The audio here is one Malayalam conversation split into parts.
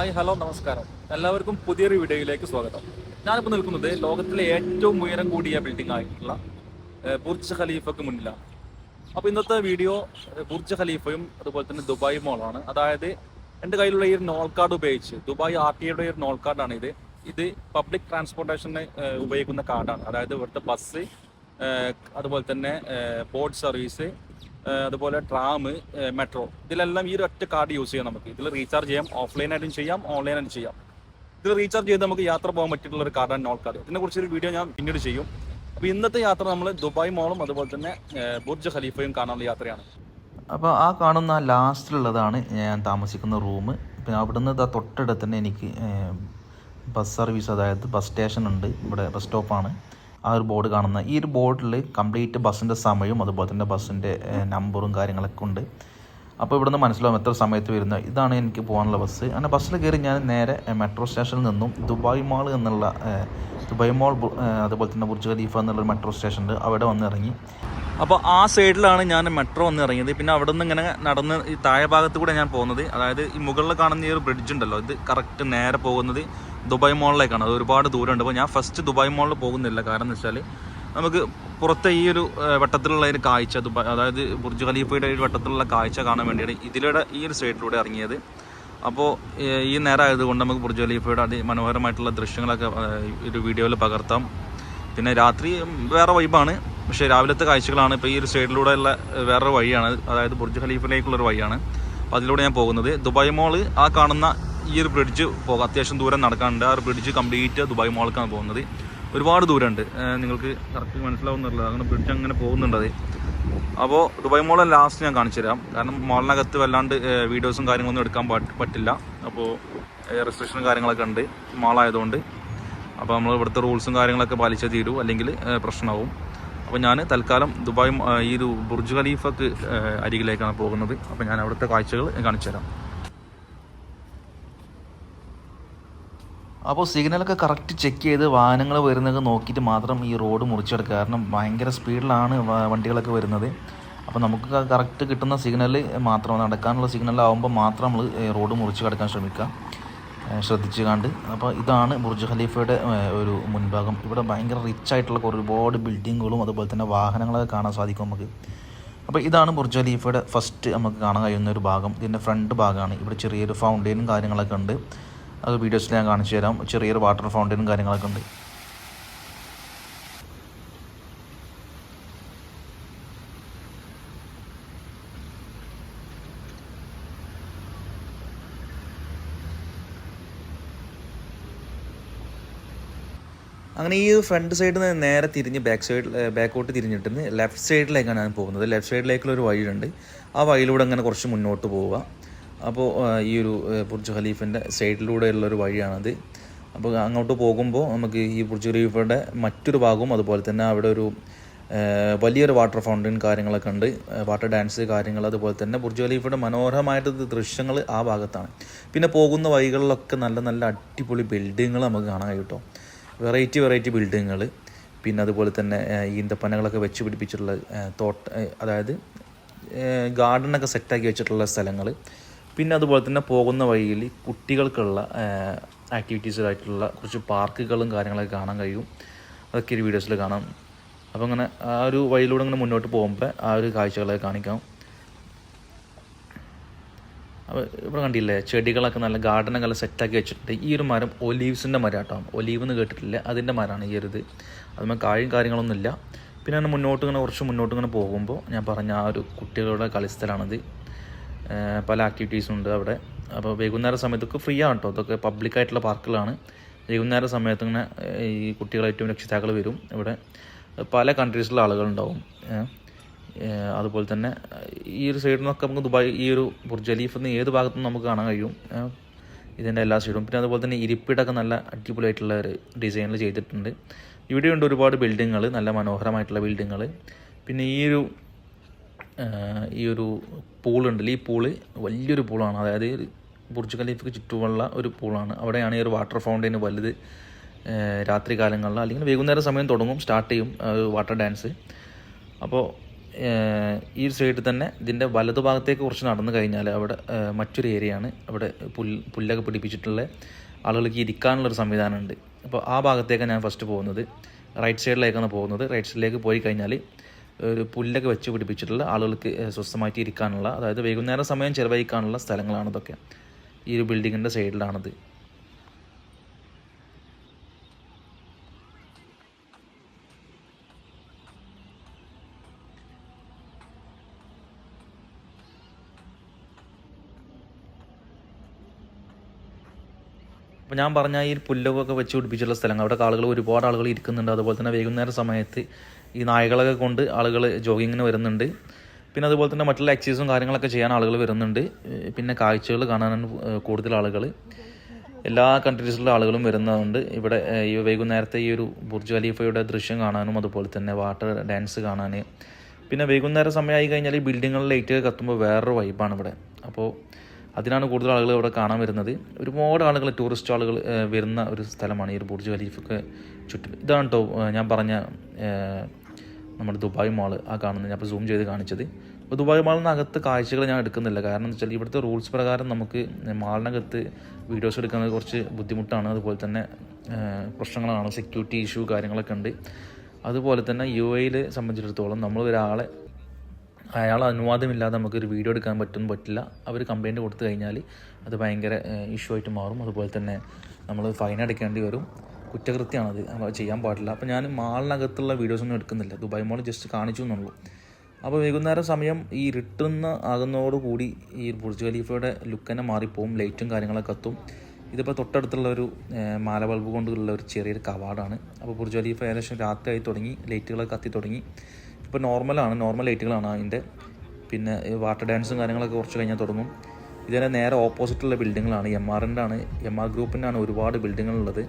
ഹായ് ഹലോ നമസ്കാരം. എല്ലാവർക്കും പുതിയൊരു വീഡിയോയിലേക്ക് സ്വാഗതം. ഞാനിപ്പോൾ നിൽക്കുന്നത് ലോകത്തിലെ ഏറ്റവും ഉയരം കൂടിയ ബിൽഡിംഗ് ആയിട്ടുള്ള ബുർജ് ഖലീഫക്ക് മുന്നിലാണ്. അപ്പോൾ ഇന്നത്തെ വീഡിയോ ബുർജ് ഖലീഫയും അതുപോലെ തന്നെ ദുബായ് മോളാണ്. അതായത് എന്റെ കയ്യിലുള്ള ഈ ഒരു നോൾ കാർഡ് ഉപയോഗിച്ച് ദുബായ് ആർ ടി ഐയുടെ ഒരു നോൾ കാർഡാണ് ഇത്. ഇത് പബ്ലിക് ട്രാൻസ്പോർട്ടേഷന് ഉപയോഗിക്കുന്ന കാർഡാണ് അതായത് ഇവിടുത്തെ ബസ് അതുപോലെ തന്നെ ബോട്ട് സർവീസ് അതുപോലെ ട്രാം മെട്രോ ഇതിലെല്ലാം ഈ ഒരു ഒറ്റ കാർഡ് യൂസ് ചെയ്യാം നമുക്ക്. ഇതിൽ റീചാർജ് ചെയ്യാം ഓഫ്ലൈനായിട്ടും ചെയ്യാം ഓൺലൈനായിട്ടും ചെയ്യാം. ഇതിൽ റീചാർജ് ചെയ്ത് നമുക്ക് യാത്ര പോകാൻ പറ്റിയിട്ടുള്ള ഒരു കാർഡാണ് നോൾ കാർഡ് ഇതിനെ കുറിച്ചൊരു വീഡിയോ ഞാൻ പിന്നീട് ചെയ്യും. അപ്പോൾ ഇന്നത്തെ യാത്ര നമ്മൾ ദുബായ് മോളും അതുപോലെ തന്നെ ബുർജ് ഖലീഫയും കാണാനുള്ള യാത്രയാണ്. അപ്പോൾ ആ കാണുന്ന ലാസ്റ്റിലുള്ളതാണ് ഞാൻ താമസിക്കുന്ന റൂം പിന്നെ അവിടുന്ന് ഇതാ തൊട്ടടുത്ത് തന്നെ എനിക്ക് ബസ് സർവീസ് അതായത് ബസ് സ്റ്റേഷൻ ഉണ്ട്. ഇവിടെ ബസ് സ്റ്റോപ്പാണ് ആ ഒരു ബോർഡ് കാണുന്ന ഈ ഒരു ബോർഡിൽ കംപ്ലീറ്റ് ബസ്സിന്റെ സമയവും അതുപോലെ തന്നെ ബസ്സിന്റെ നമ്പറും കാര്യങ്ങളൊക്കെ ഉണ്ട്. അപ്പോൾ ഇവിടുന്ന് മനസ്സിലാവും എത്ര സമയത്ത് വരുന്ന ഇതാണ് എനിക്ക് പോകാനുള്ള ബസ്. അങ്ങനെ ബസ്സിൽ കയറി ഞാൻ നേരെ മെട്രോ സ്റ്റേഷനിൽ നിന്നും ദുബായ് മാൾ എന്നുള്ള ദുബായ് മാൾ അതുപോലെ തന്നെ ബുർജ് ഖലീഫ എന്നുള്ള മെട്രോ സ്റ്റേഷനുണ്ട് അവിടെ വന്ന് ഇറങ്ങി അപ്പോൾ ആ സൈഡിലാണ് ഞാൻ മെട്രോ വന്ന് ഇറങ്ങിയത്. പിന്നെ അവിടെ നിന്ന് ഇങ്ങനെ നടന്ന് ഈ താഴെ ഭാഗത്ത് കൂടെ ഞാൻ പോകുന്നത്. അതായത് ഈ മുകളിൽ കാണുന്ന ഈ ഒരു ബ്രിഡ്ജ് ഉണ്ടല്ലോ ഇത് കറക്റ്റ് നേരെ പോകുന്നത് ദുബായ് മോളിലേക്കാണ് അത് ഒരുപാട് ദൂരമുണ്ട്. അപ്പോൾ ഞാൻ ഫസ്റ്റ് ദുബായ് മോളിൽ പോകുന്നില്ല. കാരണം എന്ന് വെച്ചാൽ നമുക്ക് പുറത്തെ ഈ ഒരു വട്ടത്തിലുള്ള ഒരു കാഴ്ച ദുബായ് അതായത് ബുർജ് ഖലീഫയുടെ ഒരു വട്ടത്തിലുള്ള കാഴ്ച കാണാൻ വേണ്ടിയാണ് ഇതിലൂടെ ഈ ഒരു സൈഡിലൂടെ ഇറങ്ങിയത്. അപ്പോൾ ഈ നേരം ആയതുകൊണ്ട് നമുക്ക് ബുർജ് ഖലീഫയുടെ അതിമനോഹരമായിട്ടുള്ള ദൃശ്യങ്ങളൊക്കെ ഒരു വീഡിയോയിൽ പകർത്താം. പിന്നെ രാത്രി വേറെ വൈബാണ് പക്ഷേ രാവിലത്തെ കാഴ്ചകളാണ് ഇപ്പോൾ ഈ ഒരു സൈഡിലൂടെ ഉള്ള വേറൊരു വഴിയാണ്. അതായത് ബുർജ് ഖലീഫിലേക്കുള്ളൊരു വഴിയാണ്. അപ്പോൾ അതിലൂടെ ഞാൻ പോകുന്നത്. ദുബായ് മോൾ ആ കാണുന്ന ഈ ഒരു ബ്രിഡ്ജ് പോകാം. അത്യാവശ്യം ദൂരം നടക്കാനുണ്ട്. ആ ബ്രിഡ്ജ് കംപ്ലീറ്റ് ദുബായ് മോളിലേക്കാണ് പോകുന്നത്. ഒരുപാട് ദൂരമുണ്ട്. നിങ്ങൾക്ക് കറക്റ്റ് മനസ്സിലാവുന്നില്ല അങ്ങനെ ബ്രിഡ്ജ് അങ്ങനെ പോകുന്നുണ്ട് അത്. അപ്പോൾ ദുബായ് മോളെ ലാസ്റ്റ് ഞാൻ കാണിച്ചു തരാം. കാരണം മോളിനകത്ത് വല്ലാണ്ട് വീഡിയോസും കാര്യങ്ങളൊന്നും എടുക്കാൻ പറ്റില്ല. അപ്പോൾ റെസ്ട്രിക്ഷനും കാര്യങ്ങളൊക്കെ ഉണ്ട്. മോളായതുകൊണ്ട് അപ്പോൾ നമ്മൾ ഇവിടുത്തെ റൂൾസും കാര്യങ്ങളൊക്കെ പാലിച്ചേ തീരൂ. അല്ലെങ്കിൽ പ്രശ്നമാവും. അപ്പോൾ ഞാൻ തൽക്കാലം ദുബായ് ഈ ഒരു ബുർജ് ഖലീഫക്ക് അരികിലേക്കാണ് പോകുന്നത്. അപ്പോൾ ഞാൻ അവിടുത്തെ കാഴ്ചകൾ കാണിച്ചു തരാം. അപ്പോൾ സിഗ്നലൊക്കെ കറക്റ്റ് ചെക്ക് ചെയ്ത് വാഹനങ്ങൾ വരുന്നതൊക്കെ നോക്കിയിട്ട് മാത്രം ഈ റോഡ് മുറിച്ചെടുക്കുക. കാരണം ഭയങ്കര സ്പീഡിലാണ് വണ്ടികളൊക്കെ വരുന്നത്. അപ്പോൾ നമുക്ക് കറക്റ്റ് കിട്ടുന്ന സിഗ്നൽ മാത്രം നടക്കാനുള്ള സിഗ്നലാവുമ്പോൾ മാത്രം നമ്മൾ റോഡ് മുറിച്ച് കിടക്കാൻ ശ്രമിക്കുക. ശ്രദ്ധിച്ച് കണ്ട് അപ്പോൾ ഇതാണ് ബുർജ് ഖലീഫയുടെ ഒരു മുൻഭാഗം. ഇവിടെ ഭയങ്കര റിച്ച് ആയിട്ടുള്ള ഒരുപാട് ബിൽഡിങ്ങുകളും അതുപോലെ തന്നെ വാഹനങ്ങളൊക്കെ കാണാൻ സാധിക്കും നമുക്ക്. അപ്പോൾ ഇതാണ് ബുർജ് ഖലീഫയുടെ ഫസ്റ്റ് നമുക്ക് കാണാൻ കഴിയുന്ന ഒരു ഭാഗം. ഇതിന്റെ ഫ്രണ്ട് ഭാഗമാണ്. ഇവിടെ ചെറിയൊരു ഫൗണ്ടെയിനും കാര്യങ്ങളൊക്കെ ഉണ്ട്. അത് വീഡിയോസിൽ ഞാൻ കാണിച്ചു തരാം ചെറിയൊരു വാട്ടർ ഫൗണ്ടെയിനും കാര്യങ്ങളൊക്കെ ഉണ്ട്. അങ്ങനെ ഈ ഫ്രണ്ട് സൈഡിൽ നിന്ന് നേരെ തിരിഞ്ഞ് ബാക്ക് സൈഡ് ബാക്കോട്ട് തിരിഞ്ഞിട്ട് ലെഫ്റ്റ് സൈഡിലേക്കാണ് ഞാൻ പോകുന്നത്. ലെഫ്റ്റ് സൈഡിലേക്കുള്ള ഒരു വഴിയുണ്ട്. ആ വഴിയിലൂടെ അങ്ങനെ കുറച്ച് മുന്നോട്ട് പോവുക. അപ്പോൾ ഈ ഒരു ബുർജ് ഖലീഫിന്റെ ഒരു വഴിയാണത്. അപ്പോൾ അങ്ങോട്ട് പോകുമ്പോൾ നമുക്ക് ഈ ബുർജ് ഖലീഫയുടെ മറ്റൊരു ഭാഗവും അതുപോലെ തന്നെ അവിടെ ഒരു വലിയൊരു വാട്ടർ ഫൗണ്ടൻ കാര്യങ്ങളൊക്കെ ഉണ്ട്. വാട്ടർ ഡാൻസ് കാര്യങ്ങൾ അതുപോലെ തന്നെ ബുർജ് ഖലീഫയുടെ മനോഹരമായിട്ട് ദൃശ്യങ്ങൾ ആ ഭാഗത്താണ്. പിന്നെ പോകുന്ന വഴികളിലൊക്കെ നല്ല നല്ല അടിപൊളി ബിൽഡിങ്ങുകൾ നമുക്ക് കാണാൻ കേട്ടോ വെറൈറ്റി വെറൈറ്റി ബിൽഡിങ്ങുകൾ പിന്നെ അതുപോലെ തന്നെ ഈന്തപ്പനകളൊക്കെ വെച്ച് പിടിപ്പിച്ചിട്ടുള്ള തോട്ട അതായത് ഗാർഡനൊക്കെ സെറ്റാക്കി വെച്ചിട്ടുള്ള സ്ഥലങ്ങൾ. പിന്നെ അതുപോലെ തന്നെ പോകുന്ന വഴിയിൽ കുട്ടികൾക്കുള്ള ആക്ടിവിറ്റീസിലായിട്ടുള്ള കുറച്ച് പാർക്കുകളും കാര്യങ്ങളൊക്കെ കാണാൻ കഴിയും. അതൊക്കെ ഒരു വീഡിയോസിൽ കാണാം. അപ്പോൾ അങ്ങനെ ആ ഒരു വഴിയിലൂടെ ഇങ്ങനെ മുന്നോട്ട് പോകുമ്പോൾ ആ ഒരു കാഴ്ചകളൊക്കെ കാണിക്കാം. അപ്പോൾ ഇവിടെ കണ്ടില്ലേ ചെടികളൊക്കെ നല്ല ഗാർഡനൊക്കെ നല്ല സെറ്റാക്കി വെച്ചിട്ടുണ്ട്. ഈ ഒരു മരം ഒലീവ്സിന്റെ മരം കേട്ടോ ഒലീവ് എന്ന് കേട്ടിട്ടില്ല. അതിന്റെ മരമാണ് ഈ ഒരു ഇത് അതുമ്പോൾ കായും കാര്യങ്ങളൊന്നുമില്ല പിന്നെ അങ്ങനെ മുന്നോട്ട് ഇങ്ങനെ കുറച്ച് മുന്നോട്ട് ഇങ്ങനെ പോകുമ്പോൾ ഞാൻ പറഞ്ഞ ആ ഒരു കുട്ടികളുടെ കളിസ്ഥലമാണിത് പല ആക്ടിവിറ്റീസും ഉണ്ട് അവിടെ. അപ്പോൾ വൈകുന്നേര സമയത്തൊക്കെ ഫ്രീ ആണ് കേട്ടോ അതൊക്കെ പബ്ലിക്കായിട്ടുള്ള പാർക്കുകളാണ്. വൈകുന്നേര സമയത്ത് ഇങ്ങനെ ഈ കുട്ടികളേറ്റവും രക്ഷിതാക്കൾ വരും ഇവിടെ. പല കൺട്രീസിലുള്ള ആളുകളുണ്ടാവും. അതുപോലെ തന്നെ ഈ ഒരു സൈഡിൽ നിന്നൊക്കെ നമുക്ക് ദുബായ് ഈ ഒരു ബുർജ് ഖലീഫ് ഏത് ഭാഗത്തും നമുക്ക് കാണാൻ കഴിയും? ഇതിന്റെ എല്ലാ സൈഡും പിന്നെ അതുപോലെ തന്നെ ഇരിപ്പിടൊക്കെ നല്ല അടിപൊളിയായിട്ടുള്ള ഒരു ഡിസൈനിൽ ചെയ്തിട്ടുണ്ട്. ഇവിടെ ഉണ്ട് ഒരുപാട് ബിൽഡിങ്ങുകൾ നല്ല മനോഹരമായിട്ടുള്ള ബിൽഡിങ്ങുകൾ പിന്നെ ഈ ഒരു ഈ ഒരു പൂളുണ്ടല്ലോ ഈ പൂൾ വലിയൊരു പൂളാണ് അതായത് ബുർജ് ഖലീഫയ്ക്ക് ചുറ്റുമുള്ള ഒരു പൂളാണ് അവിടെയാണ് ഈ ഒരു വാട്ടർ ഫൗണ്ടൈന് വലുത് രാത്രി കാലങ്ങളിൽ അല്ലെങ്കിൽ വൈകുന്നേരം സമയം തുടങ്ങും സ്റ്റാർട്ട് ചെയ്യും വാട്ടർ ഡാൻസ് അപ്പോൾ ഈ സൈഡിൽ തന്നെ ഇതിന്റെ വലതുഭാഗത്തേക്ക് കുറച്ച് നടന്നു കഴിഞ്ഞാൽ അവിടെ മറ്റൊരു ഏരിയയാണ് അവിടെ പുൽ പുല്ലൊക്കെ പിടിപ്പിച്ചിട്ടുള്ള ആളുകൾക്ക് ഇരിക്കാനുള്ളൊരു സംവിധാനമുണ്ട്. അപ്പോൾ ആ ഭാഗത്തേക്കാണ് ഞാൻ ഫസ്റ്റ് പോകുന്നത്. റൈറ്റ് സൈഡിലേക്കാണ് പോകുന്നത്. റൈറ്റ് സൈഡിലേക്ക് പോയി കഴിഞ്ഞാൽ ഒരു പുല്ലൊക്കെ വെച്ച് പിടിപ്പിച്ചിട്ടുള്ള ആളുകൾക്ക് സ്വസ്ഥമായിട്ട് ഇരിക്കാനുള്ള അതായത് വൈകുന്നേരം സമയം ചിലവഴിക്കാനുള്ള സ്ഥലങ്ങളാണ് ഇതൊക്കെ. ഈ ഒരു ബിൽഡിങ്ങിന്റെ സൈഡിലാണിത് അപ്പോൾ ഞാൻ പറഞ്ഞ ഈ പുല്ലൊക്കെ വെച്ച് പിടിപ്പിച്ചുള്ള സ്ഥലങ്ങൾ അവിടെ ആളുകൾ ഒരുപാട് ആളുകൾ ഇരിക്കുന്നുണ്ട്. അതുപോലെ തന്നെ വൈകുന്നേര സമയത്ത് ഈ നായകളൊക്കെ കൊണ്ട് ആളുകൾ ജോഗിങ്ങിന് വരുന്നുണ്ട്. പിന്നെ അതുപോലെ തന്നെ മറ്റുള്ള എക്സസൈസും കാര്യങ്ങളൊക്കെ ചെയ്യാൻ ആളുകൾ വരുന്നുണ്ട്. പിന്നെ കാഴ്ചകൾ കാണാനാണ് കൂടുതൽ ആളുകൾ. എല്ലാ കൺട്രീസിലുള്ള ആളുകളും വരുന്നതുകൊണ്ട് ഇവിടെ ഈ വൈകുന്നേരത്തെ ഈ ഒരു ബുർജ് ഖലീഫയുടെ ദൃശ്യം കാണാനും അതുപോലെ തന്നെ വാട്ടർ ഡാൻസ് കാണാൻ പിന്നെ വൈകുന്നേരം സമയമായി കഴിഞ്ഞാൽ ഈ ബിൽഡിങ്ങുകളിൽ ലൈറ്റ് കത്തുമ്പോൾ വേറൊരു വൈബാണ് ഇവിടെ. അപ്പോൾ അതിനാണ് കൂടുതൽ ആളുകൾ ഇവിടെ കാണാൻ വരുന്നത്. ഒരുപാട് ആളുകൾ ടൂറിസ്റ്റ് ആളുകൾ വരുന്ന ഒരു സ്ഥലമാണ് ഈ ഒരു ബുർജ് ഖലീഫൊക്കെ ചുറ്റും. ഇതാണ് കേട്ടോ ഞാൻ പറഞ്ഞ നമ്മുടെ ദുബായ് മാൾ ആ കാണുന്നത്. ഞാൻ ഇപ്പോൾ സൂം ചെയ്ത് കാണിച്ചത്. അപ്പോൾ ദുബായ് മാളിനകത്ത് കാഴ്ചകൾ ഞാൻ എടുക്കുന്നില്ല. കാരണം എന്താ വെച്ചാൽ ഇവിടുത്തെ റൂൾസ് പ്രകാരം നമുക്ക് മാളിനകത്ത് വീഡിയോസ് എടുക്കുന്നത് കുറച്ച് ബുദ്ധിമുട്ടാണ്. അതുപോലെ തന്നെ പ്രശ്നങ്ങളാണ്. സെക്യൂരിറ്റി ഇഷ്യൂ കാര്യങ്ങളൊക്കെ ഉണ്ട്. അതുപോലെ തന്നെ യു എയിൽ സംബന്ധിച്ചിടത്തോളം നമ്മൾ ഒരാളെ അയാൾ അനുവാദമില്ലാതെ നമുക്കൊരു വീഡിയോ എടുക്കാൻ പറ്റും പറ്റില്ല. അവർ കംപ്ലയിന്റ് കൊടുത്തു കഴിഞ്ഞാൽ അത് ഭയങ്കര ഇഷ്യൂ ആയിട്ട് മാറും. അതുപോലെ തന്നെ നമ്മൾ ഫൈൻ അടയ്ക്കേണ്ടി വരും. കുറ്റകൃത്യമാണത്. ചെയ്യാൻ പാടില്ല. അപ്പോൾ ഞാൻ മാളിനകത്തുള്ള വീഡിയോസൊന്നും എടുക്കുന്നില്ല. ദുബായ് മോൾ ജസ്റ്റ് കാണിച്ചു എന്നുള്ളൂ. അപ്പോൾ വൈകുന്നേരം സമയം ഈ റിട്ടേൺ ആകുന്നതോടുകൂടി ഈ ബുർജ് ഖലീഫയുടെ ലുക്ക് തന്നെ മാറിപ്പോവും. ലൈറ്റും കാര്യങ്ങളൊക്കെ കത്തും ഇതിപ്പോൾ തൊട്ടടുത്തുള്ള ഒരു മാല ബൾബ് കൊണ്ടുള്ള ഒരു ചെറിയൊരു കവാടാണ്. അപ്പോൾ ബുർജ് ഖലീഫ ഏകദേശം രാത്രിയായി തുടങ്ങി. ലൈറ്റുകളൊക്കെ കത്തി തുടങ്ങി. ഇപ്പോൾ നോർമലാണ് നോർമൽ ലൈറ്റുകളാണ് അതിന്റെ. പിന്നെ വാട്ടർ ഡാൻസും കാര്യങ്ങളൊക്കെ കുറച്ച് കഴിഞ്ഞാൽ തുടങ്ങും. ഇതിന്റെ നേരെ ഓപ്പോസിറ്റുള്ള ബിൽഡിങ്ങുകളാണ് എം ആറിന്റെ ആണ് എം ആർ ഗ്രൂപ്പിന്റെ ആണ് ഒരുപാട് ബിൽഡിങ്ങുകളുള്ളത്.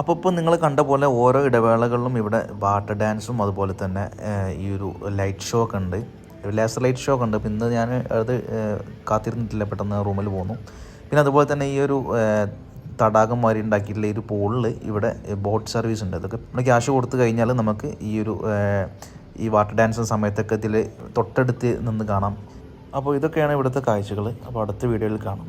അപ്പോൾ ഇപ്പോൾ നിങ്ങൾ കണ്ട പോലെ ഓരോ ഇടവേളകളിലും ഇവിടെ വാട്ടർ ഡാൻസും അതുപോലെ തന്നെ ഈ ഒരു ലൈറ്റ് ഷോ ഒക്കെ ഉണ്ട്. ലേസർ ലൈറ്റ് ഷോ ഒക്കെ ഉണ്ട്. പിന്നെ ഞാൻ അത് കാത്തിരുന്നിട്ടില്ല പെട്ടെന്ന് റൂമിൽ പോന്നു. പിന്നെ അതുപോലെ തന്നെ ഈ ഒരു തടാകം മാതിരി ഉണ്ടാക്കിയിട്ടുള്ള ഈ ഒരു പൂളിൽ ഇവിടെ ബോട്ട് സർവീസ് ഉണ്ട്. അതൊക്കെ നമ്മൾ ക്യാഷ് കൊടുത്തു കഴിഞ്ഞാൽ നമുക്ക് ഈ ഒരു ഈ വാട്ടർ ഡാൻസ് സമയത്തൊക്കെ ഇതിൽ തൊട്ടടുത്ത് നിന്ന് കാണാം. അപ്പോൾ ഇതൊക്കെയാണ് ഇവിടുത്തെ കാഴ്ചകൾ അപ്പോൾ അടുത്ത വീഡിയോയിൽ കാണാം.